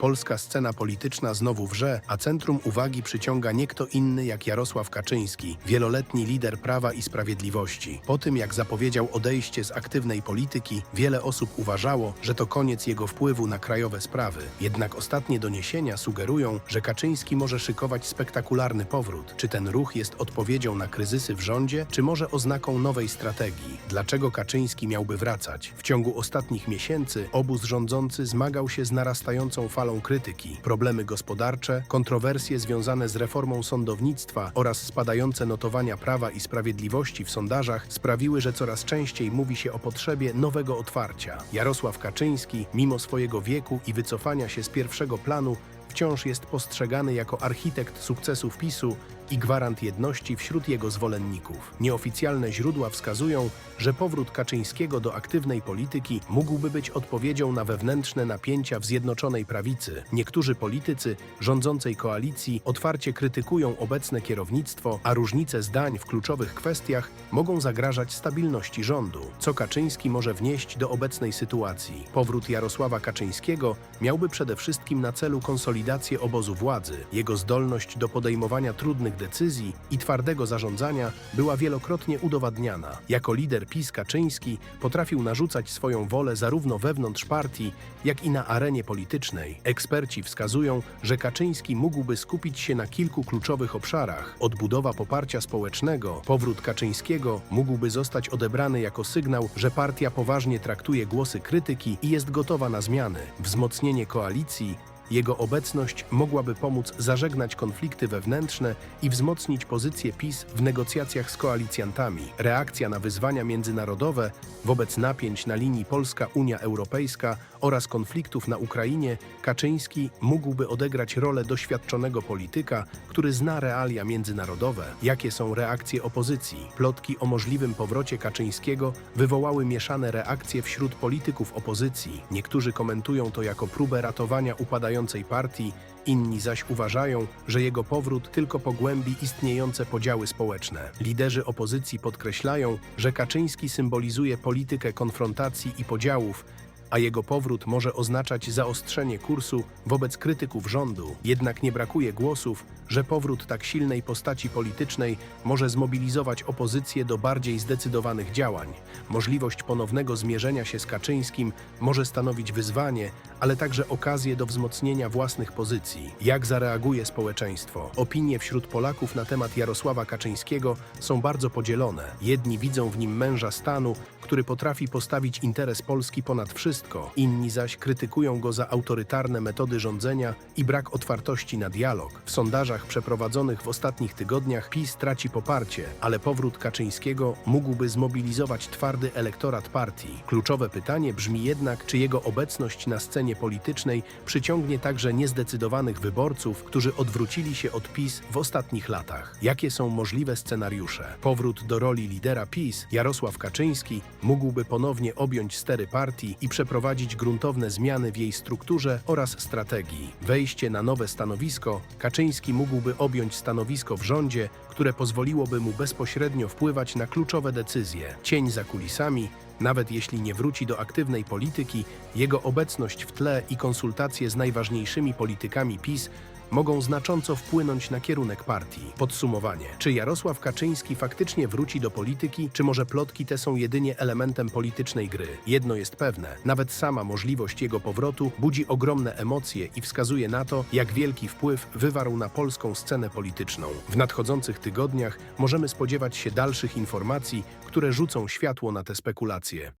Polska scena polityczna znowu wrze, a centrum uwagi przyciąga nie kto inny jak Jarosław Kaczyński, wieloletni lider Prawa i Sprawiedliwości. Po tym, jak zapowiedział odejście z aktywnej polityki, wiele osób uważało, że to koniec jego wpływu na krajowe sprawy. Jednak ostatnie doniesienia sugerują, że Kaczyński może szykować spektakularny powrót. Czy ten ruch jest odpowiedzią na kryzysy w rządzie, czy może oznaką nowej strategii? Dlaczego Kaczyński miałby wracać? W ciągu ostatnich miesięcy obóz rządzący zmagał się z narastającą falą krytyki. Problemy gospodarcze, kontrowersje związane z reformą sądownictwa oraz spadające notowania prawa i sprawiedliwości w sondażach sprawiły, że coraz częściej mówi się o potrzebie nowego otwarcia. Jarosław Kaczyński, mimo swojego wieku i wycofania się z pierwszego planu, wciąż jest postrzegany jako architekt sukcesów PiSu i gwarant jedności wśród jego zwolenników. Nieoficjalne źródła wskazują, że powrót Kaczyńskiego do aktywnej polityki mógłby być odpowiedzią na wewnętrzne napięcia w Zjednoczonej Prawicy. Niektórzy politycy rządzącej koalicji otwarcie krytykują obecne kierownictwo, a różnice zdań w kluczowych kwestiach mogą zagrażać stabilności rządu. Co Kaczyński może wnieść do obecnej sytuacji? Powrót Jarosława Kaczyńskiego miałby przede wszystkim na celu konsolidację obozu władzy. Jego zdolność do podejmowania trudnych decyzji i twardego zarządzania była wielokrotnie udowadniana. Jako lider PiS Kaczyński potrafił narzucać swoją wolę zarówno wewnątrz partii, jak i na arenie politycznej. Eksperci wskazują, że Kaczyński mógłby skupić się na kilku kluczowych obszarach. Odbudowa poparcia społecznego, powrót Kaczyńskiego mógłby zostać odebrany jako sygnał, że partia poważnie traktuje głosy krytyki i jest gotowa na zmiany. Wzmocnienie koalicji jego obecność mogłaby pomóc zażegnać konflikty wewnętrzne i wzmocnić pozycję PiS w negocjacjach z koalicjantami. Reakcja na wyzwania międzynarodowe wobec napięć na linii Polska-Unia Europejska oraz konfliktów na Ukrainie, Kaczyński mógłby odegrać rolę doświadczonego polityka, który zna realia międzynarodowe. Jakie są reakcje opozycji? Plotki o możliwym powrocie Kaczyńskiego wywołały mieszane reakcje wśród polityków opozycji. Niektórzy komentują to jako próbę ratowania partii, inni zaś uważają, że jego powrót tylko pogłębi istniejące podziały społeczne. Liderzy opozycji podkreślają, że Kaczyński symbolizuje politykę konfrontacji i podziałów, a jego powrót może oznaczać zaostrzenie kursu wobec krytyków rządu. Jednak nie brakuje głosów, że powrót tak silnej postaci politycznej może zmobilizować opozycję do bardziej zdecydowanych działań. Możliwość ponownego zmierzenia się z Kaczyńskim może stanowić wyzwanie, ale także okazję do wzmocnienia własnych pozycji. Jak zareaguje społeczeństwo? Opinie wśród Polaków na temat Jarosława Kaczyńskiego są bardzo podzielone. Jedni widzą w nim męża stanu, który potrafi postawić interes Polski ponad wszystko, inni zaś krytykują go za autorytarne metody rządzenia i brak otwartości na dialog. W sondażach przeprowadzonych w ostatnich tygodniach PiS traci poparcie, ale powrót Kaczyńskiego mógłby zmobilizować twardy elektorat partii. Kluczowe pytanie brzmi jednak, czy jego obecność na scenie politycznej przyciągnie także niezdecydowanych wyborców, którzy odwrócili się od PiS w ostatnich latach. Jakie są możliwe scenariusze? Powrót do roli lidera PiS, Jarosław Kaczyński, mógłby ponownie objąć stery partii i przeprowadzić gruntowne zmiany w jej strukturze oraz strategii. Wejście na nowe stanowisko, Kaczyński mógłby objąć stanowisko w rządzie, które pozwoliłoby mu bezpośrednio wpływać na kluczowe decyzje. Cień za kulisami, nawet jeśli nie wróci do aktywnej polityki, jego obecność w tle i konsultacje z najważniejszymi politykami PiS mogą znacząco wpłynąć na kierunek partii. Podsumowanie. Czy Jarosław Kaczyński faktycznie wróci do polityki, czy może plotki te są jedynie elementem politycznej gry? Jedno jest pewne, nawet sama możliwość jego powrotu budzi ogromne emocje i wskazuje na to, jak wielki wpływ wywarł na polską scenę polityczną. W nadchodzących tygodniach możemy spodziewać się dalszych informacji, które rzucą światło na te spekulacje.